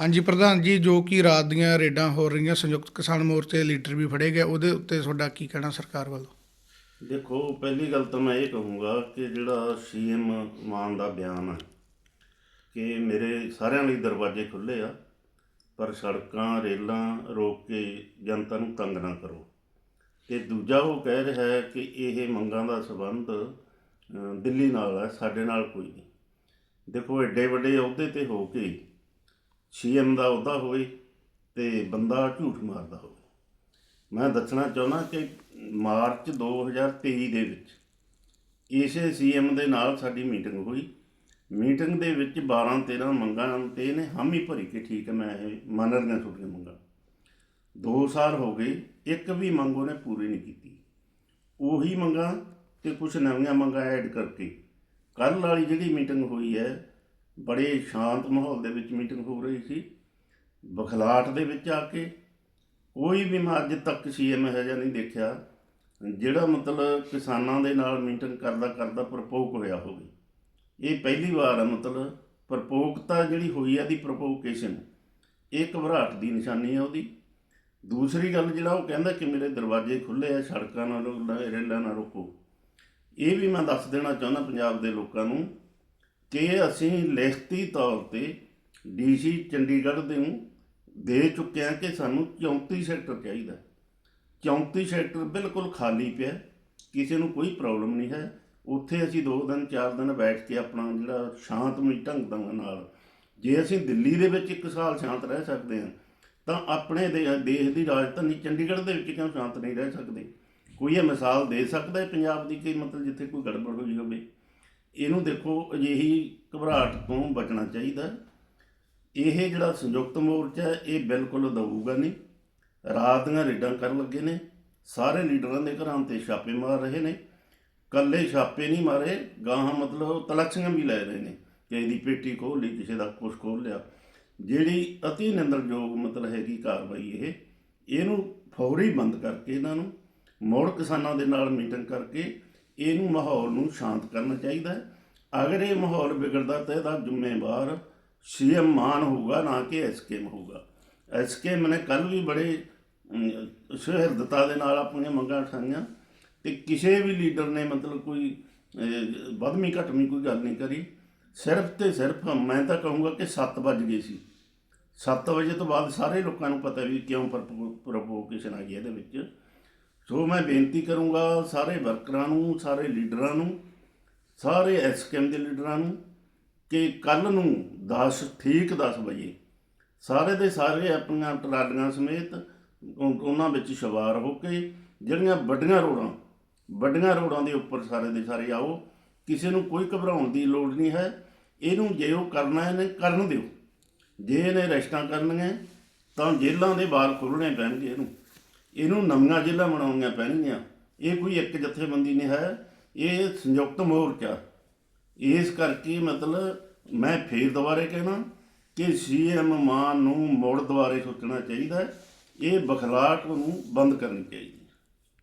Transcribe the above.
ਹਾਂਜੀ, ਪ੍ਰਧਾਨ ਜੀ, ਜੋ ਕਿ ਰਾਤ ਦੀਆਂ ਰੇਡਾਂ ਹੋ ਰਹੀਆਂ, ਸੰਯੁਕਤ ਕਿਸਾਨ ਮੋਰਚੇ ਦੇ ਲੀਡਰ ਵੀ ਫੜੇ ਗਏ। ਉਹਦੇ ਉੱਤੇ ਤੁਹਾਡਾ ਕੀ ਕਹਿਣਾ ਸਰਕਾਰ ਵੱਲੋਂ? ਦੇਖੋ, ਪਹਿਲੀ ਗੱਲ ਤਾਂ ਮੈਂ ਇਹ ਕਹੂੰਗਾ ਕਿ ਜਿਹੜਾ ਸੀਐਮ ਮਾਨ ਦਾ ਬਿਆਨ ਹੈ ਕਿ ਮੇਰੇ ਸਾਰਿਆਂ ਲਈ ਦਰਵਾਜ਼ੇ ਖੁੱਲੇ ਆ, ਪਰ ਸੜਕਾਂ, ਰੇਲਾਂ ਰੋਕ ਕੇ ਜਨਤਾ ਨੂੰ ਤੰਗ ਨਾ ਕਰੋ। ਤੇ ਦੂਜਾ ਉਹ ਕਹਿ ਰਿਹਾ ਹੈ ਕਿ ਇਹ ਮੰਗਾਂ ਦਾ ਸਬੰਧ ਦਿੱਲੀ ਨਾਲ ਹੈ, ਸਾਡੇ ਨਾਲ ਕੋਈ ਨਹੀਂ। ਦੇਖੋ, ਐਡੇ ਵੱਡੇ ਅਹੁਦੇ ਤੇ ਹੋ ਕੇ ਸੀਐਮ ਦਾ ਅਹੁਦਾ ਹੋਵੇ ਤੇ ਬੰਦਾ ਝੂਠ ਮਾਰਦਾ ਹੋਵੇ। ਮੈਂ ਦੱਸਣਾ ਚਾਹੁੰਦਾ ਕਿ ਮਾਰਚ 2023 ਦੇ ਵਿੱਚ ਇਸੇ ਸੀਐਮ ਦੇ ਨਾਲ ਸਾਡੀ ਮੀਟਿੰਗ ਹੋਈ। ਮੀਟਿੰਗ ਦੇ ਵਿੱਚ 12 13 ਮੰਗਾਂ ਤੇ ਇਹਨੇ ਹਾਮੀ ਭਰੀ ਕਿ ਠੀਕ ਹੈ, ਮੈਂ ਇਹ ਮੰਨ ਰਹੀਆਂ ਤੁਹਾਡੀਆਂ ਮੰਗਾਂ। 2 ਸਾਲ ਹੋ ਗਏ, ਇੱਕ ਵੀ ਮੰਗ ਉਹਨੇ ਪੂਰੀ ਨਹੀਂ ਕੀਤੀ। ਉਹੀ ਮੰਗਾਂ ਤੇ ਕੁਝ ਨਵੀਆਂ ਮੰਗਾਂ ਐਡ ਕਰਕੇ ਕੱਲ੍ਹ ਵਾਲੀ ਜਿਹੜੀ ਮੀਟਿੰਗ ਹੋਈ ਹੈ ਬੜੇ ਸ਼ਾਂਤ ਮਾਹੌਲ ਦੇ ਵਿੱਚ ਮੀਟਿੰਗ ਹੋ ਰਹੀ ਸੀ। ਬਖਲਾਟ ਦੇ ਵਿੱਚ ਆ ਕੇ ਕੋਈ ਵੀ ਮੈਂ ਅੱਜ ਤੱਕ ਸੀਐਮ ਇਹੋ ਜਿਹਾ ਨਹੀਂ ਦੇਖਿਆ, ਜਿਹੜਾ ਮਤਲਬ ਕਿਸਾਨਾਂ ਦੇ ਨਾਲ ਮੀਟਿੰਗ ਕਰਦਾ ਕਰਦਾ ਪ੍ਰਪੋਕ ਹੋਇਆ ਹੋਵੇ। ਇਹ ਪਹਿਲੀ ਵਾਰ ਹੈ ਮਤਲਬ ਪ੍ਰਪੋਕਤਾ ਜਿਹੜੀ ਹੋਈ ਹੈ ਦੀ ਪ੍ਰਪੋਕੇਸ਼ਨ ਇਹ ਘਬਰਾਹਟ ਦੀ ਨਿਸ਼ਾਨੀ ਹੈ ਉਹਦੀ। ਦੂਸਰੀ ਗੱਲ ਜਿਹੜਾ ਉਹ ਕਹਿੰਦਾ ਕਿ ਮੇਰੇ ਦਰਵਾਜ਼ੇ ਖੁੱਲੇ ਆ, ਸੜਕਾਂ ਨਾਲ ਰੇਲਾਂ ਨਾਲ ਰੋਕੋ। ਇਹ ਵੀ ਮੈਂ ਦੱਸ ਦੇਣਾ ਚਾਹੁੰਦਾ ਪੰਜਾਬ ਦੇ ਲੋਕਾਂ ਨੂੰ ਕਿ ਅਸੀਂ ਲਿਖਤੀ ਤੌਰ ਤੇ ਡੀਸੀ ਚੰਡੀਗੜ੍ਹ ਦੇ ਨੂੰ ਦੇ ਚੁੱਕੇ ਹਾਂ ਕਿ ਸਾਨੂੰ 34 ਸੈਕਟਰ ਚਾਹੀਦਾ 34 ਸੈਕਟਰ ਬਿਲਕੁਲ ਖਾਲੀ ਪਿਆ ਕਿਸੇ ਨੂੰ ਕੋਈ ਪ੍ਰੋਬਲਮ ਨਹੀਂ ਹੈ। ਉੱਥੇ ਅਸੀਂ 2 ਦਿਨ 4 ਦਿਨ ਬੈਠ ਕੇ ਆਪਣਾ ਜਿਹੜਾ ਸ਼ਾਂਤਮਈ ਢੰਗ ਦੇ ਨਾਲ ਜੇ ਅਸੀਂ ਦਿੱਲੀ ਦੇ ਵਿੱਚ ਇੱਕ ਸਾਲ ਸ਼ਾਂਤ ਰਹਿ ਸਕਦੇ ਹਾਂ, ਤਾਂ ਆਪਣੇ ਦੇ- ਦੇਸ਼ ਦੀ ਰਾਜਧਾਨੀ ਚੰਡੀਗੜ੍ਹ ਦੇ ਵਿੱਚ ਕਿਉਂ ਸ਼ਾਂਤ ਨਹੀਂ ਰਹਿ ਸਕਦੇ? ਕੋਈ ਇਹ ਮਿਸਾਲ ਦੇ ਸਕਦਾ ਹੈ ਪੰਜਾਬ ਦੀ ਕਿ ਮਤਲਬ ਜਿੱਥੇ ਕੋਈ ਗੜਬੜ ਹੋਈ ਹੋਵੇ? ਇਹਨੂੰ ਦੇਖੋ ਅਜਿਹੀ ਘਬਰਾਹਟ ਤੋਂ ਬਚਣਾ ਚਾਹੀਦਾ। ਇਹ ਜਿਹੜਾ ਸੰਯੁਕਤ ਮੋਰਚਾ ਇਹ ਬਿਲਕੁਲ ਦਊਗਾ ਨਹੀਂ। ਰਾਤ ਦੀਆਂ ਰੇਡਾਂ ਕਰਨ ਲੱਗੇ ਨੇ। ਸਾਰੇ ਲੀਡਰਾਂ ਦੇ ਘਰਾਂ ਤੇ ਛਾਪੇ ਮਾਰ ਰਹੇ ਨੇ। ਕੱਲੇ ਛਾਪੇ ਨਹੀਂ ਮਾਰੇ, ਗਾਹਾਂ ਮਤਲਬ ਤਲਾਸ਼ੀਆਂ ਵੀ ਲੈ ਰਹੇ ਨੇ ਕਿਸੇ ਦੀ ਪੇਟੀ ਖੋਲ ਲਈ, ਕਿਸੇ ਦਾ ਕੁਛ ਖੋਲ ਲਿਆ। ਜਿਹੜੀ ਅਤੀ ਨਿੰਦਰਯੋਗ ਮਤਲਬ ਹੈਗੀ ਕਾਰਵਾਈ ਇਹ, ਇਹਨੂੰ ਫੌਰੀ ਬੰਦ ਕਰਕੇ ਇਹਨਾਂ ਨੂੰ, ਮੁੜ ਕਿਸਾਨਾਂ ਦੇ ਨਾਲ ਮੀਟਿੰਗ ਕਰਕੇ ਇਹਨੂੰ ਮਾਹੌਲ ਨੂੰ ਸ਼ਾਂਤ ਕਰਨਾ ਚਾਹੀਦਾ ਹੈ। ਅਗਰ ਇਹ ਮਾਹੌਲ ਵਿਗੜਦਾ ਤਾਂ ਇਹਦਾ ਜ਼ਿੰਮੇਵਾਰ ਸੀਐਮ ਮਾਨ ਹੋਊਗਾ ਨਾ ਕਿ ਐਸਕੇਐਮ ਹੋਊਗਾ। ਐਸਕੇਐਮ ਨੇ ਕੱਲ ਵੀ ਬੜੇ ਅਮ, ਸੁਹਿਰਦਤਾ ਦੇ ਨਾਲ ਆਪਣੀਆਂ ਮੰਗਾਂ ਉਠਾਈਆਂ ਤੇ ਕਿਸੇ ਵੀ ਲੀਡਰ ਨੇ ਮਤਲਬ ਕੋਈ ਅਹ, ਵੱਧਵੀਂ ਘਟਵੀਂ ਕੋਈ ਗੱਲ ਨਹੀਂ ਕਰੀ। ਸਿਰਫ ਤੇ ਸਿਰਫ ਮੈਂ ਤਾਂ ਕਹੂੰਗਾ ਕਿ 7 ਵੱਜ ਗਏ ਸੀ। 7 ਵਜੇ ਤੋਂ ਬਾਅਦ ਸਾਰੇ ਲੋਕਾਂ ਨੂੰ ਪਤਾ ਵੀ ਕਿਉਂ ਪ੍ਰਪੋਕੇਸ਼ਨ ਆ ਗਈ ਇਹਦੇ ਵਿੱਚ। ਸੋ ਮੈਂ ਬੇਨਤੀ ਕਰੂੰਗਾ ਸਾਰੇ ਵਰਕਰਾਂ ਨੂੰ, ਸਾਰੇ ਲੀਡਰਾਂ ਨੂੰ, ਸਾਰੇ ਐਸਕੇਐਮ ਦੇ ਲੀਡਰਾਂ ਨੂੰ ਕਿ ਕੱਲ ਨੂੰ 10 ਠੀਕ 10 ਵਜੇ ਸਾਰੇ ਦੇ ਸਾਰੇ ਆਪਣੀਆਂ ਟਰਾਲੀਆਂ ਸਮੇਤ ਉਹਨਾਂ ਵਿੱਚ ਸਵਾਰ ਹੋ ਕੇ ਜਿਹੜੀਆਂ ਵੱਡੀਆਂ ਰੋਡਾਂ ਵੱਡੀਆਂ ਰੋਡਾਂ ਦੇ ਉੱਪਰ ਸਾਰੇ ਦੇ ਸਾਰੇ ਆਓ, ਕਿਸੇ ਨੂੰ ਕੋਈ ਘਬਰਾਉਣ ਦੀ ਲੋੜ ਨਹੀਂ ਹੈ, ਇਹਨੂੰ ਜੇ ਉਹ ਕਰਨਾ ਇਹਨੇ ਕਰਨ ਦਿਓ। ਜੇ ਇਹਨੇ ਰੈਸਟਾਂ ਕਰਨੀਆਂ, ਤਾਂ ਜੇਲ੍ਹਾਂ ਦੇ ਬਾਹਰ ਖੋਲ੍ਹਣੇ ਪੈਣਗੇ ਇਹਨੂੰ। ਇਹਨੂੰ ਨਵੀਆਂ ਜੇਲ੍ਹਾਂ ਬਣਾਉਣੀਆਂ ਪੈਣਗੀਆਂ। ਇਹ ਕੋਈ ਇੱਕ ਜਥੇਬੰਦੀ ਨਹੀਂ ਹੈ। ਇਹ ਸੰਯੁਕਤ ਮੋਰਚਾ। ਇਸ ਕਰਕੇ ਮਤਲਬ ਮੈਂ ਫੇਰ ਦੁਬਾਰੇ ਕਹਿਣਾ ਕਿ ਸੀਐਮ ਮਾਨ ਨੂੰ ਮੁੜ ਦੁਬਾਰੇ ਸੋਚਣਾ ਚਾਹੀਦਾ ਇਹ ਬਖਲਾਟ ਨੂੰ ਬੰਦ ਕਰਨੀ ਚਾਹੀਦੀ